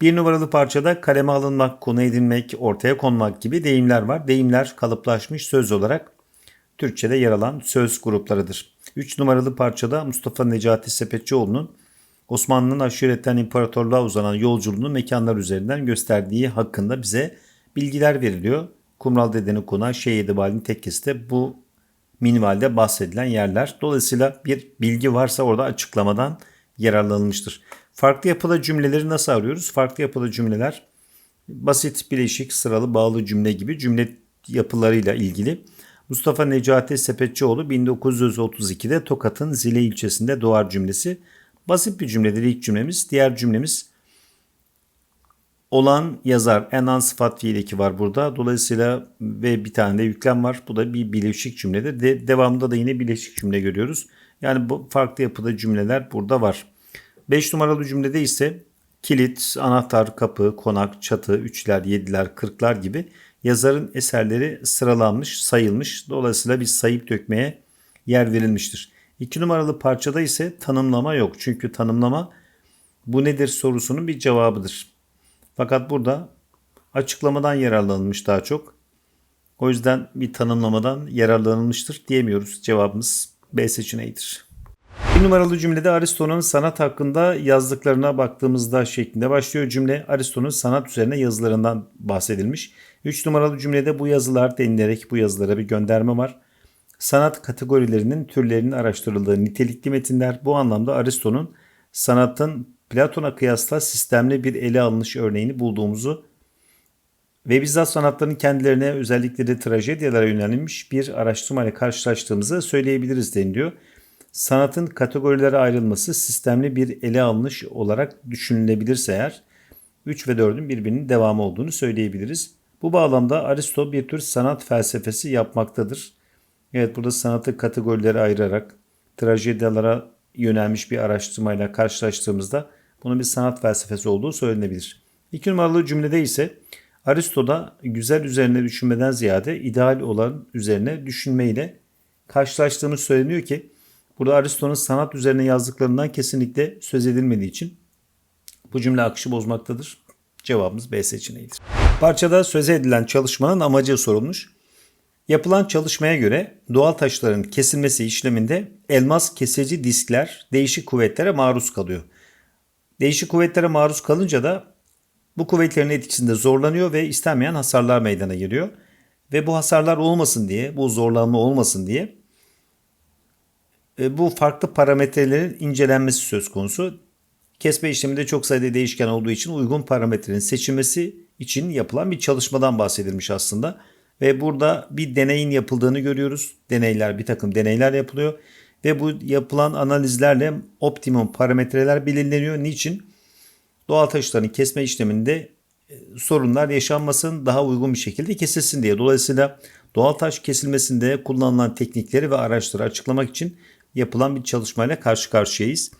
Bir numaralı parçada kaleme alınmak, konu edinmek, ortaya konmak gibi deyimler var. Deyimler kalıplaşmış söz olarak Türkçe'de yer alan söz gruplarıdır. 3 numaralı parçada Mustafa Necati Sepetçioğlu'nun Osmanlı'nın aşiretten imparatorluğa uzanan yolculuğunu mekanlar üzerinden gösterdiği hakkında bize bilgiler veriliyor. Kumral Dede'nin konağı Şeyh Edebali'nin tekkesi de bu minimalde bahsedilen yerler. Dolayısıyla bir bilgi varsa orada açıklamadan yararlanılmıştır. Farklı yapıda cümleleri nasıl arıyoruz? Farklı yapıda cümleler basit, bileşik, sıralı, bağlı cümle gibi cümle yapılarıyla ilgili. Mustafa Necati Sepetçioğlu 1932'de Tokat'ın Zile ilçesinde doğar cümlesi. Basit bir cümledir ilk cümlemiz. Diğer cümlemiz olan yazar. Enan sıfat fiil eki var burada. Dolayısıyla ve bir tane de yüklem var. Bu da bir bileşik cümledir. De, devamında da yine bileşik cümle görüyoruz. Yani bu farklı yapıda cümleler burada var. 5 numaralı cümlede ise kilit, anahtar, kapı, konak, çatı, üçler, yediler, kırklar gibi yazarın eserleri sıralanmış, sayılmış. Dolayısıyla bir sayıp dökmeye yer verilmiştir. 2 numaralı parçada ise tanımlama yok. Çünkü tanımlama bu nedir sorusunun bir cevabıdır. Fakat burada açıklamadan yararlanılmış daha çok. O yüzden bir tanımlamadan yararlanılmıştır diyemiyoruz. Cevabımız B seçeneğidir. Bir numaralı cümlede Aristo'nun sanat hakkında yazdıklarına baktığımızda şeklinde başlıyor cümle. Aristo'nun sanat üzerine yazılarından bahsedilmiş. 3 numaralı cümlede bu yazılar denilerek bu yazılara bir gönderme var. Sanat kategorilerinin türlerinin araştırıldığı nitelikli metinler bu anlamda Aristo'nun sanatın Platon'a kıyasla sistemli bir ele alınış örneğini bulduğumuzu ve bizzat sanatların kendilerine özellikle de trajedyalara yönelmiş bir araştırmayla karşılaştığımızı söyleyebiliriz deniliyor. Sanatın kategorilere ayrılması sistemli bir ele alınış olarak düşünülebilirse eğer 3 ve 4'ün birbirinin devamı olduğunu söyleyebiliriz. Bu bağlamda Aristo bir tür sanat felsefesi yapmaktadır. Evet burada sanatı kategorilere ayırarak trajedyalara yönelmiş bir araştırmayla karşılaştığımızda bunun bir sanat felsefesi olduğu söylenebilir. İki numaralı cümlede ise Aristo'da güzel üzerine düşünmeden ziyade ideal olan üzerine düşünmeyle karşılaştığımız söyleniyor ki burada Aristo'nun sanat üzerine yazdıklarından kesinlikle söz edilmediği için bu cümle akışı bozmaktadır. Cevabımız B seçeneğidir. Parçada söz edilen çalışmanın amacı sorulmuş. Yapılan çalışmaya göre doğal taşların kesilmesi işleminde elmas kesici diskler değişik kuvvetlere maruz kalıyor. Değişik kuvvetlere maruz kalınca da bu kuvvetlerin etkisinde zorlanıyor ve istenmeyen hasarlar meydana geliyor. Ve bu hasarlar olmasın diye, bu zorlanma olmasın diye bu farklı parametrelerin incelenmesi söz konusu. Kesme işleminde çok sayıda değişken olduğu için uygun parametrenin seçilmesi için yapılan bir çalışmadan bahsedilmiş aslında. Ve burada bir deneyin yapıldığını görüyoruz. Deneyler, bir takım deneyler yapılıyor. Ve bu yapılan analizlerle optimum parametreler belirleniyor. Niçin? Doğal taşların kesme işleminde e, sorunlar yaşanmasın, daha uygun bir şekilde kesilsin diye. Dolayısıyla doğal taş kesilmesinde kullanılan teknikleri ve araçları açıklamak için yapılan bir çalışmayla karşı karşıyayız.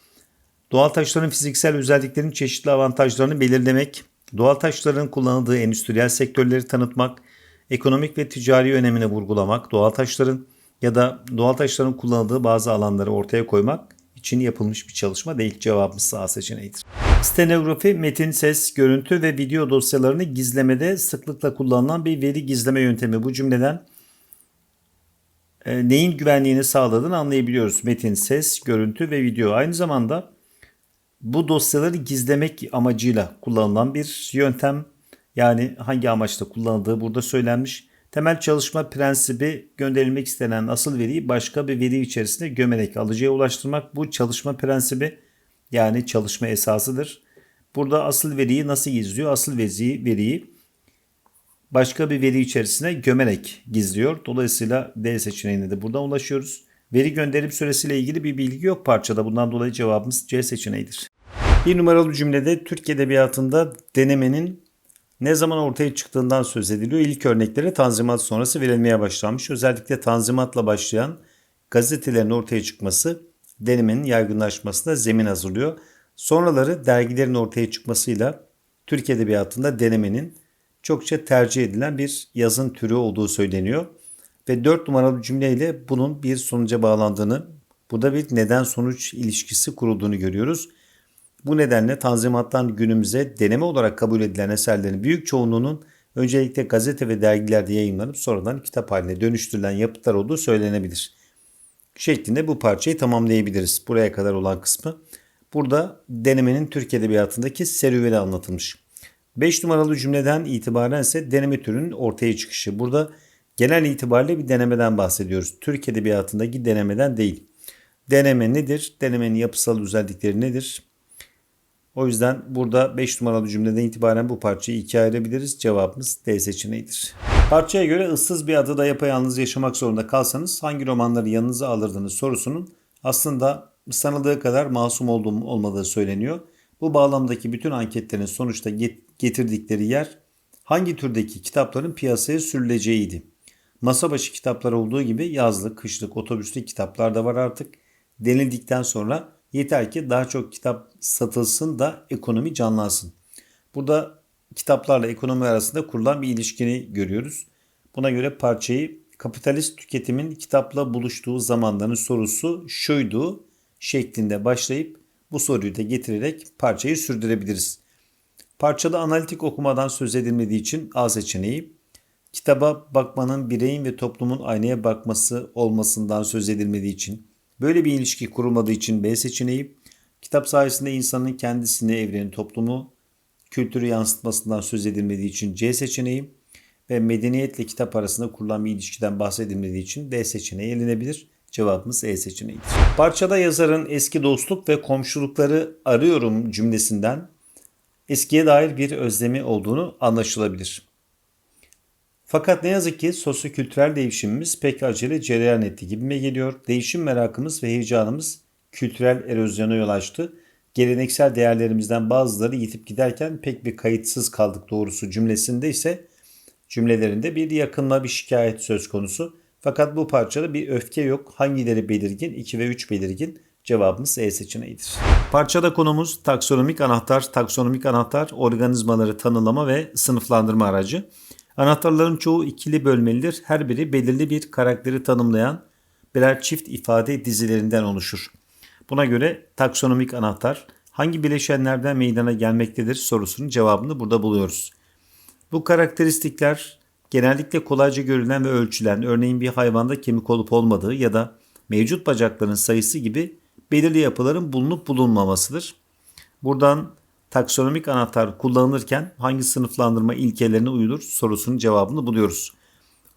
Doğal taşların fiziksel özelliklerinin çeşitli avantajlarını belirlemek, doğal taşların kullanıldığı endüstriyel sektörleri tanıtmak, ekonomik ve ticari önemini vurgulamak, doğal taşların ya da doğal taşların kullanıldığı bazı alanları ortaya koymak için yapılmış bir çalışma değil. Cevabımız A seçeneğidir. Stenografi, metin, ses, görüntü ve video dosyalarını gizlemede sıklıkla kullanılan bir veri gizleme yöntemi. Bu cümleden neyin güvenliğini sağladığını anlayabiliyoruz. Metin, ses, görüntü ve video. Aynı zamanda bu dosyaları gizlemek amacıyla kullanılan bir yöntem. Yani hangi amaçla kullanıldığı burada söylenmiş. Temel çalışma prensibi gönderilmek istenen asıl veriyi başka bir veri içerisinde gömerek alıcıya ulaştırmak. Bu çalışma prensibi yani çalışma esasıdır. Burada asıl veriyi nasıl gizliyor? Asıl veriyi, veriyi başka bir veri içerisine gömerek gizliyor. Dolayısıyla D seçeneğine de buradan ulaşıyoruz. Veri gönderim süresiyle ilgili bir bilgi yok parçada. Bundan dolayı cevabımız C seçeneğidir. Bir numaralı cümlede Türk Edebiyatı'nda denemenin ne zaman ortaya çıktığından söz ediliyor. İlk örnekleri Tanzimat sonrası verilmeye başlanmış. Özellikle Tanzimat'la başlayan gazetelerin ortaya çıkması denemenin yaygınlaşmasına zemin hazırlıyor. Sonraları dergilerin ortaya çıkmasıyla Türk Edebiyatı'nda denemenin çokça tercih edilen bir yazın türü olduğu söyleniyor. Ve 4 numaralı cümleyle bunun bir sonuca bağlandığını, burada bir neden sonuç ilişkisi kurulduğunu görüyoruz. Bu nedenle Tanzimat'tan günümüze deneme olarak kabul edilen eserlerin büyük çoğunluğunun öncelikle gazete ve dergilerde yayınlanıp sonradan kitap haline dönüştürülen yapıtlar olduğu söylenebilir. Şeklinde bu parçayı tamamlayabiliriz. Buraya kadar olan kısmı. Burada denemenin Türk Edebiyatı'ndaki serüveni anlatılmış. 5 numaralı cümleden itibaren ise deneme türünün ortaya çıkışı. Burada genel itibariyle bir denemeden bahsediyoruz. Türk Edebiyatı'ndaki denemeden değil. Deneme nedir? Denemenin yapısal özellikleri nedir? O yüzden burada 5 numaralı cümleden itibaren bu parçayı ikiye ayırabiliriz. Cevabımız D seçeneğidir. Parçaya göre ıssız bir adada yapayalnız yaşamak zorunda kalsanız hangi romanları yanınıza alırdınız sorusunun aslında sanıldığı kadar masum olduğum olmadığı söyleniyor. Bu bağlamdaki bütün anketlerin sonuçta getirdikleri yer hangi türdeki kitapların piyasaya sürüleceğiydi. Masa başı kitaplar olduğu gibi yazlık, kışlık, otobüslük kitaplar da var artık. Denildikten sonra yeter ki daha çok kitap satılsın da ekonomi canlansın. Burada kitaplarla ekonomi arasında kurulan bir ilişkini görüyoruz. Buna göre parçayı kapitalist tüketimin kitapla buluştuğu zamanların sorusu şuydu şeklinde başlayıp bu soruyu da getirerek parçayı sürdürebiliriz. Parçada analitik okumadan söz edilmediği için A seçeneği, kitaba bakmanın bireyin ve toplumun aynaya bakması olmasından söz edilmediği için, böyle bir ilişki kurulmadığı için B seçeneği, kitap sayesinde insanın kendisini, evreni, toplumu, kültürü yansıtmasından söz edilmediği için C seçeneği ve medeniyetle kitap arasında kurulan bir ilişkiden bahsedilmediği için D seçeneği elinebilir. Cevabımız E seçeneğidir. Parçada yazarın eski dostluk ve komşulukları arıyorum cümlesinden eskiye dair bir özlemi olduğunu anlaşılabilir. Fakat ne yazık ki sosyokültürel değişimimiz pek acele cereyan etti gibime geliyor. Değişim merakımız ve heyecanımız kültürel erozyona yol açtı. Geleneksel değerlerimizden bazıları yitip giderken pek bir kayıtsız kaldık doğrusu cümlesinde ise cümlelerinde bir yakınma bir şikayet söz konusu. Fakat bu parçada bir öfke yok. Hangileri belirgin? 2 ve 3 belirgin. Cevabımız E seçeneğidir. Parçada konumuz taksonomik anahtar. Taksonomik anahtar organizmaları tanımlama ve sınıflandırma aracı. Anahtarların çoğu ikili bölmelidir. Her biri belirli bir karakteri tanımlayan birer çift ifade dizilerinden oluşur. Buna göre taksonomik anahtar hangi bileşenlerden meydana gelmektedir sorusunun cevabını burada buluyoruz. Bu karakteristikler genellikle kolayca görülen ve ölçülen örneğin bir hayvanda kemik olup olmadığı ya da mevcut bacakların sayısı gibi belirli yapıların bulunup bulunmamasıdır. Buradan taksonomik anahtar kullanılırken hangi sınıflandırma ilkelerine uyulur sorusunun cevabını buluyoruz.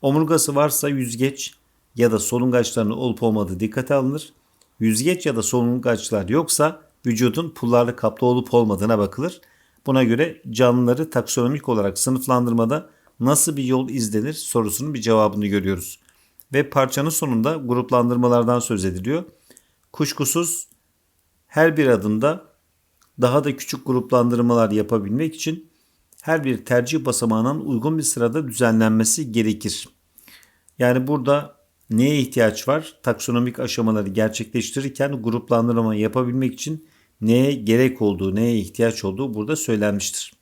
Omurgası varsa yüzgeç ya da solungaçlarının olup olmadığı dikkate alınır. Yüzgeç ya da solungaçlar yoksa vücudun pullarla kaplı olup olmadığına bakılır. Buna göre canlıları taksonomik olarak sınıflandırmada nasıl bir yol izlenir sorusunun bir cevabını görüyoruz. Ve parçanın sonunda gruplandırmalardan söz ediliyor. Kuşkusuz her bir adımda daha da küçük gruplandırmalar yapabilmek için her bir tercih basamağının uygun bir sırada düzenlenmesi gerekir. Yani burada neye ihtiyaç var? Taksonomik aşamaları gerçekleştirirken gruplandırma yapabilmek için neye gerek olduğu, neye ihtiyaç olduğu burada söylenmiştir.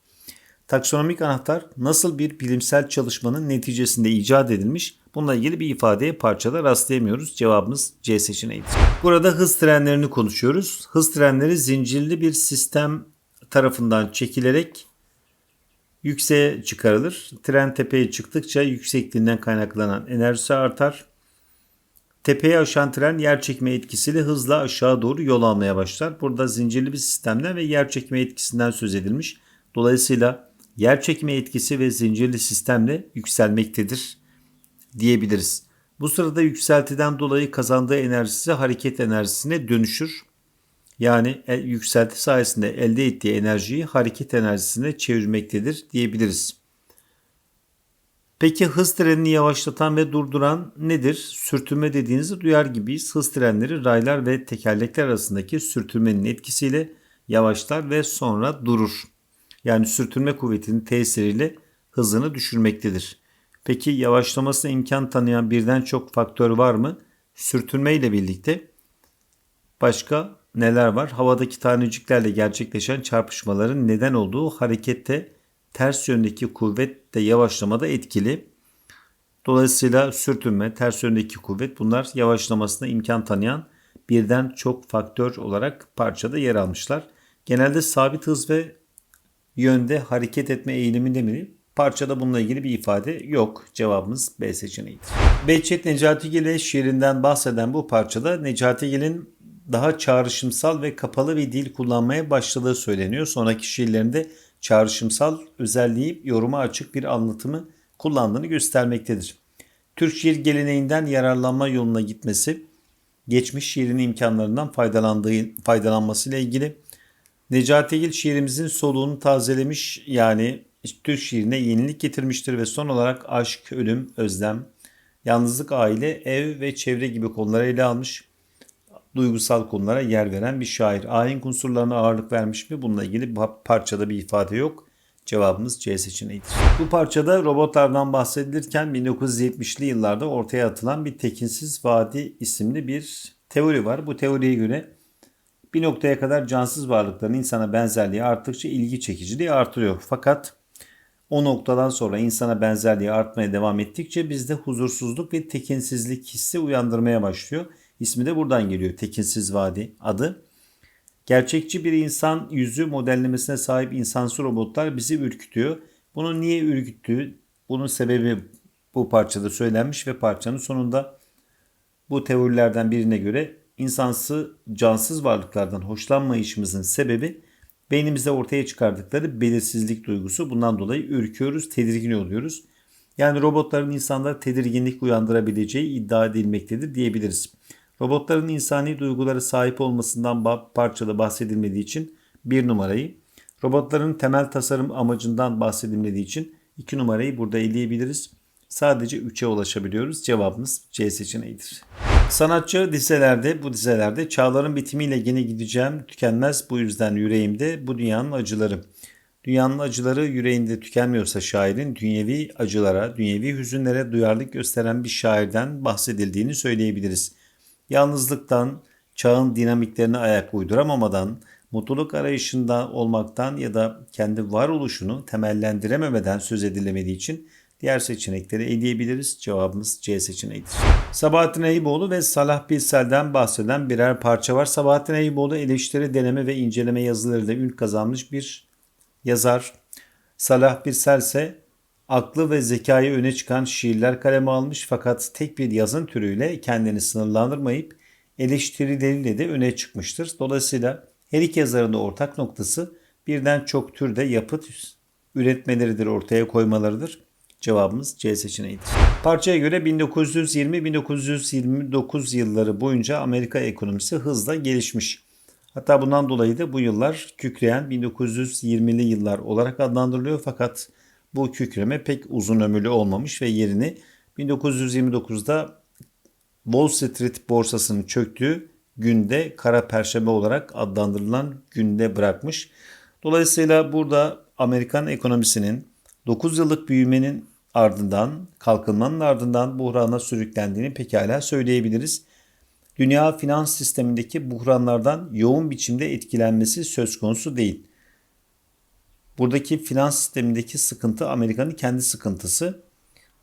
Taksonomik anahtar nasıl bir bilimsel çalışmanın neticesinde icat edilmiş bununla ilgili bir ifadeye parçada rastlayamıyoruz. Cevabımız C seçeneğidir. Burada hız trenlerini konuşuyoruz. Hız trenleri zincirli bir sistem tarafından çekilerek yükseğe çıkarılır. Tren tepeye çıktıkça yüksekliğinden kaynaklanan enerjisi artar. Tepeye aşan tren yer çekme etkisiyle hızla aşağı doğru yol almaya başlar. Burada zincirli bir sistemden ve yer çekme etkisinden söz edilmiş. Dolayısıyla yer çekimi etkisi ve zincirli sistemle yükselmektedir diyebiliriz. Bu sırada yükseltiden dolayı kazandığı enerjisi hareket enerjisine dönüşür. Yani yükselti sayesinde elde ettiği enerjiyi hareket enerjisine çevirmektedir diyebiliriz. Peki hız trenini yavaşlatan ve durduran nedir? Sürtünme dediğinizi duyar gibiyiz. Hız trenleri raylar ve tekerlekler arasındaki sürtünmenin etkisiyle yavaşlar ve sonra durur yani sürtünme kuvvetinin tesiriyle hızını düşürmektedir. Peki yavaşlamasına imkan tanıyan birden çok faktör var mı? Sürtünme ile birlikte başka neler var? Havadaki taneciklerle gerçekleşen çarpışmaların neden olduğu harekette ters yöndeki kuvvet de yavaşlamada etkili. Dolayısıyla sürtünme, ters yöndeki kuvvet bunlar yavaşlamasına imkan tanıyan birden çok faktör olarak parçada yer almışlar. genelde sabit hız ve yönde hareket etme eğiliminde mi? Parçada bununla ilgili bir ifade yok. Cevabımız B seçeneğidir. Behçet Necatigil'e şiirinden bahseden bu parçada Necatigil'in daha çağrışımsal ve kapalı bir dil kullanmaya başladığı söyleniyor. Sonraki şiirlerinde çağrışımsal özelliği yoruma açık bir anlatımı kullandığını göstermektedir. Türk şiir geleneğinden yararlanma yoluna gitmesi, geçmiş şiirin imkanlarından faydalandığı faydalanmasıyla ilgili Necatigil şiirimizin soluğunu tazelemiş yani Türk şiirine yenilik getirmiştir ve son olarak aşk, ölüm, özlem, yalnızlık, aile, ev ve çevre gibi konuları ele almış duygusal konulara yer veren bir şair. Ahenk unsurlarına ağırlık vermiş mi? Bununla ilgili parçada bir ifade yok. Cevabımız C seçeneğidir. Bu parçada robotlardan bahsedilirken 1970'li yıllarda ortaya atılan bir tekinsiz vadi isimli bir teori var. Bu teoriye göre bir noktaya kadar cansız varlıkların insana benzerliği arttıkça ilgi çekiciliği artıyor. Fakat o noktadan sonra insana benzerliği artmaya devam ettikçe bizde huzursuzluk ve tekinsizlik hissi uyandırmaya başlıyor. İsmi de buradan geliyor. Tekinsiz Vadi adı. Gerçekçi bir insan yüzü modellemesine sahip insansı robotlar bizi ürkütüyor. Bunun niye ürküttüğü, bunun sebebi bu parçada söylenmiş ve parçanın sonunda bu teorilerden birine göre insansı cansız varlıklardan hoşlanmayışımızın sebebi beynimizde ortaya çıkardıkları belirsizlik duygusu. Bundan dolayı ürküyoruz, tedirgin oluyoruz. Yani robotların insanlara tedirginlik uyandırabileceği iddia edilmektedir diyebiliriz. Robotların insani duyguları sahip olmasından parçada bahsedilmediği için bir numarayı, robotların temel tasarım amacından bahsedilmediği için iki numarayı burada eleyebiliriz. Sadece 3'e ulaşabiliyoruz. Cevabımız C seçeneğidir. Sanatçı dizelerde, bu dizelerde çağların bitimiyle yine gideceğim tükenmez bu yüzden yüreğimde bu dünyanın acıları. Dünyanın acıları yüreğinde tükenmiyorsa şairin dünyevi acılara, dünyevi hüzünlere duyarlılık gösteren bir şairden bahsedildiğini söyleyebiliriz. Yalnızlıktan, çağın dinamiklerine ayak uyduramamadan, mutluluk arayışında olmaktan ya da kendi varoluşunu temellendirememeden söz edilemediği için diğer seçenekleri eleyebiliriz. Cevabımız C seçeneğidir. Sabahattin Eyüboğlu ve Salah Bilsel'den bahseden birer parça var. Sabahattin Eyüboğlu eleştiri, deneme ve inceleme yazılarıyla ün kazanmış bir yazar. Salah Bilsel ise aklı ve zekayı öne çıkan şiirler kaleme almış fakat tek bir yazın türüyle kendini sınırlandırmayıp eleştirileriyle de öne çıkmıştır. Dolayısıyla her iki yazarın da ortak noktası birden çok türde yapıt üretmeleridir, ortaya koymalarıdır. Cevabımız C seçeneğidir. Parçaya göre 1920-1929 yılları boyunca Amerika ekonomisi hızla gelişmiş. Hatta bundan dolayı da bu yıllar kükreyen 1920'li yıllar olarak adlandırılıyor fakat bu kükreme pek uzun ömürlü olmamış ve yerini 1929'da Wall Street borsasının çöktüğü günde kara perşembe olarak adlandırılan günde bırakmış. Dolayısıyla burada Amerikan ekonomisinin 9 yıllık büyümenin ardından, kalkınmanın ardından buhrana sürüklendiğini pekala söyleyebiliriz. Dünya finans sistemindeki buhranlardan yoğun biçimde etkilenmesi söz konusu değil. Buradaki finans sistemindeki sıkıntı Amerika'nın kendi sıkıntısı.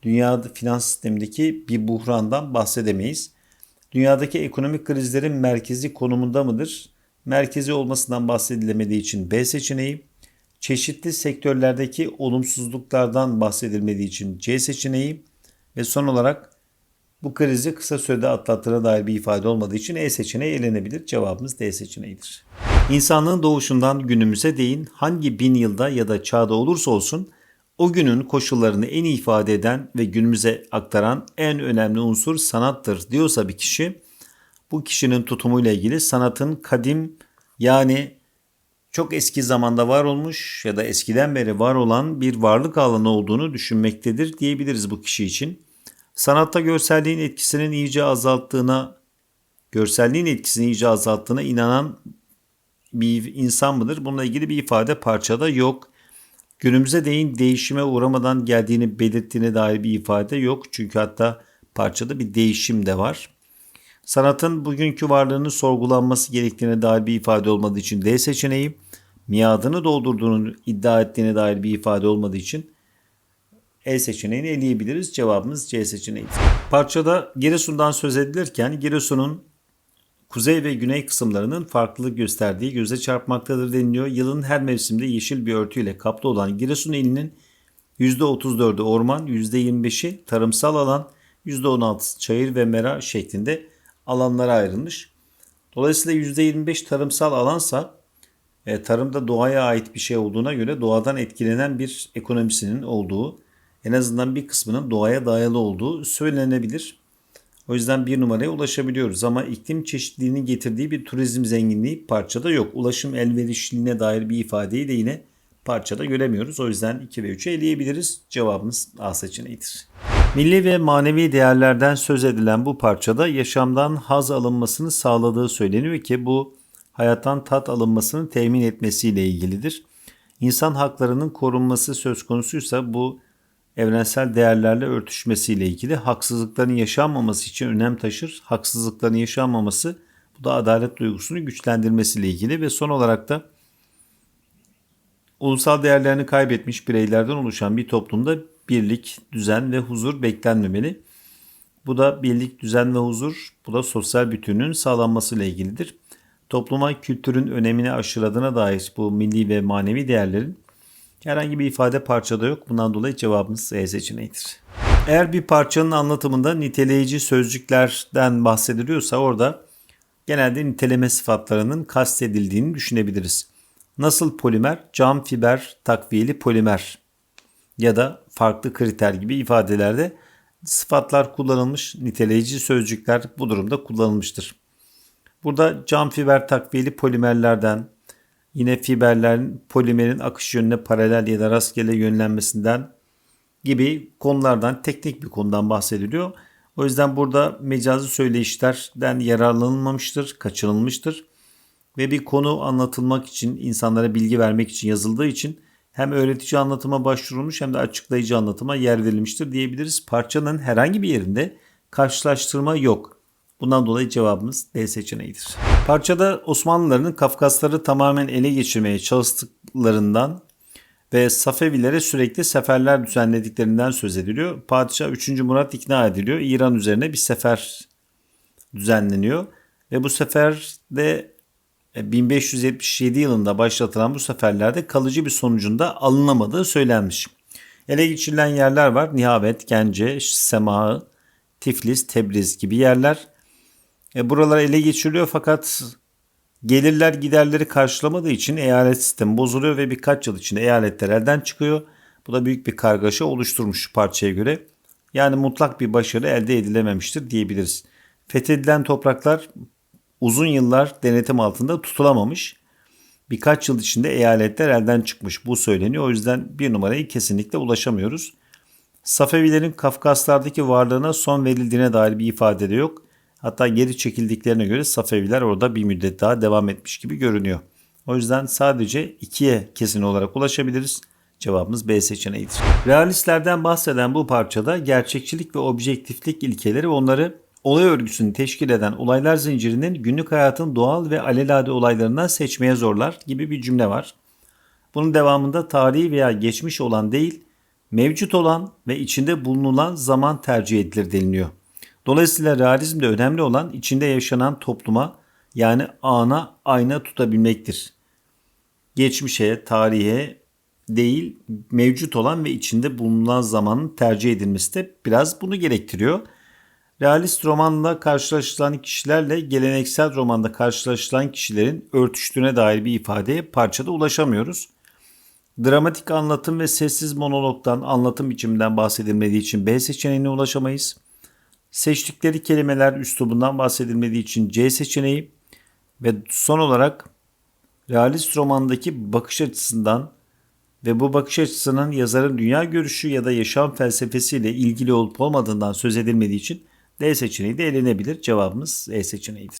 Dünya finans sistemindeki bir buhrandan bahsedemeyiz. Dünyadaki ekonomik krizlerin merkezi konumunda mıdır? Merkezi olmasından bahsedilemediği için B seçeneği. Çeşitli sektörlerdeki olumsuzluklardan bahsedilmediği için C seçeneği. Ve son olarak bu krizi kısa sürede atlattığına dair bir ifade olmadığı için E seçeneği elenebilir. Cevabımız D seçeneğidir. İnsanlığın doğuşundan günümüze değin hangi bin yılda ya da çağda olursa olsun o günün koşullarını en ifade eden ve günümüze aktaran en önemli unsur sanattır diyorsa bir kişi bu kişinin tutumuyla ilgili sanatın kadim yani çok eski zamanda var olmuş ya da eskiden beri var olan bir varlık alanı olduğunu düşünmektedir diyebiliriz bu kişi için. Sanatta görselliğin etkisinin iyice azalttığına, görselliğin etkisini iyice azalttığına inanan bir insan mıdır? Bununla ilgili bir ifade parçada yok. Günümüze değin değişime uğramadan geldiğini belirttiğine dair bir ifade yok. Çünkü hatta parçada bir değişim de var. Sanatın bugünkü varlığını sorgulanması gerektiğine dair bir ifade olmadığı için D seçeneği, miadını doldurduğunu iddia ettiğine dair bir ifade olmadığı için E seçeneğini eleyebiliriz. Cevabımız C seçeneği. Parçada Giresun'dan söz edilirken Giresun'un kuzey ve güney kısımlarının farklılık gösterdiği göze çarpmaktadır deniliyor. Yılın her mevsimde yeşil bir örtüyle kaplı olan Giresun ilinin %34'ü orman, %25'i tarımsal alan, %16'sı çayır ve mera şeklinde alanlara ayrılmış. Dolayısıyla %25 tarımsal alansa e, tarımda doğaya ait bir şey olduğuna göre doğadan etkilenen bir ekonomisinin olduğu, en azından bir kısmının doğaya dayalı olduğu söylenebilir. O yüzden bir numaraya ulaşabiliyoruz ama iklim çeşitliliğinin getirdiği bir turizm zenginliği parçada yok. Ulaşım elverişliliğine dair bir ifadeyi de yine parçada göremiyoruz. O yüzden 2 ve 3'e eleyebiliriz. Cevabımız A seçeneğidir. Milli ve manevi değerlerden söz edilen bu parçada yaşamdan haz alınmasını sağladığı söyleniyor ki bu hayattan tat alınmasını temin etmesiyle ilgilidir. İnsan haklarının korunması söz konusuysa bu evrensel değerlerle örtüşmesiyle ilgili haksızlıkların yaşanmaması için önem taşır. Haksızlıkların yaşanmaması bu da adalet duygusunu güçlendirmesiyle ilgili ve son olarak da ulusal değerlerini kaybetmiş bireylerden oluşan bir toplumda birlik, düzen ve huzur beklenmemeli. Bu da birlik, düzen ve huzur, bu da sosyal bütünlüğün sağlanmasıyla ilgilidir. Topluma kültürün önemini aşıladığına dair bu milli ve manevi değerlerin herhangi bir ifade parçada yok. Bundan dolayı cevabımız E seçeneğidir. Eğer bir parçanın anlatımında niteleyici sözcüklerden bahsediliyorsa orada genelde niteleme sıfatlarının kastedildiğini düşünebiliriz. Nasıl polimer? Cam fiber takviyeli polimer ya da farklı kriter gibi ifadelerde sıfatlar kullanılmış, niteleyici sözcükler bu durumda kullanılmıştır. Burada cam fiber takviyeli polimerlerden, yine fiberlerin polimerin akış yönüne paralel ya da rastgele yönlenmesinden gibi konulardan, teknik bir konudan bahsediliyor. O yüzden burada mecazi söyleyişlerden yararlanılmamıştır, kaçınılmıştır. Ve bir konu anlatılmak için, insanlara bilgi vermek için yazıldığı için hem öğretici anlatıma başvurulmuş hem de açıklayıcı anlatıma yer verilmiştir diyebiliriz. Parçanın herhangi bir yerinde karşılaştırma yok. Bundan dolayı cevabımız D seçeneğidir. Parçada Osmanlıların Kafkasları tamamen ele geçirmeye çalıştıklarından ve Safevilere sürekli seferler düzenlediklerinden söz ediliyor. Padişah 3. Murat ikna ediliyor. İran üzerine bir sefer düzenleniyor. Ve bu seferde 1577 yılında başlatılan bu seferlerde kalıcı bir sonucunda alınamadığı söylenmiş. Ele geçirilen yerler var. Nihavet, Gence, Semağı, Tiflis, Tebriz gibi yerler. E, buralar ele geçiriliyor fakat gelirler giderleri karşılamadığı için eyalet sistemi bozuluyor ve birkaç yıl içinde eyaletler elden çıkıyor. Bu da büyük bir kargaşa oluşturmuş parçaya göre. Yani mutlak bir başarı elde edilememiştir diyebiliriz. Fethedilen topraklar uzun yıllar denetim altında tutulamamış. Birkaç yıl içinde eyaletler elden çıkmış bu söyleniyor. O yüzden bir numarayı kesinlikle ulaşamıyoruz. Safevilerin Kafkaslardaki varlığına son verildiğine dair bir ifade de yok. Hatta geri çekildiklerine göre Safeviler orada bir müddet daha devam etmiş gibi görünüyor. O yüzden sadece ikiye kesin olarak ulaşabiliriz. Cevabımız B seçeneğidir. Realistlerden bahseden bu parçada gerçekçilik ve objektiflik ilkeleri onları olay örgüsünü teşkil eden olaylar zincirinin günlük hayatın doğal ve alelade olaylarından seçmeye zorlar gibi bir cümle var. Bunun devamında tarihi veya geçmiş olan değil, mevcut olan ve içinde bulunulan zaman tercih edilir deniliyor. Dolayısıyla realizmde önemli olan içinde yaşanan topluma yani ana ayna tutabilmektir. Geçmişe, tarihe değil mevcut olan ve içinde bulunan zamanın tercih edilmesi de biraz bunu gerektiriyor. Realist romanla karşılaşılan kişilerle geleneksel romanda karşılaşılan kişilerin örtüştüğüne dair bir ifadeye parçada ulaşamıyoruz. Dramatik anlatım ve sessiz monologdan anlatım biçiminden bahsedilmediği için B seçeneğine ulaşamayız. Seçtikleri kelimeler üslubundan bahsedilmediği için C seçeneği ve son olarak realist romandaki bakış açısından ve bu bakış açısının yazarın dünya görüşü ya da yaşam felsefesiyle ilgili olup olmadığından söz edilmediği için D seçeneği de elenebilir. Cevabımız E seçeneğidir.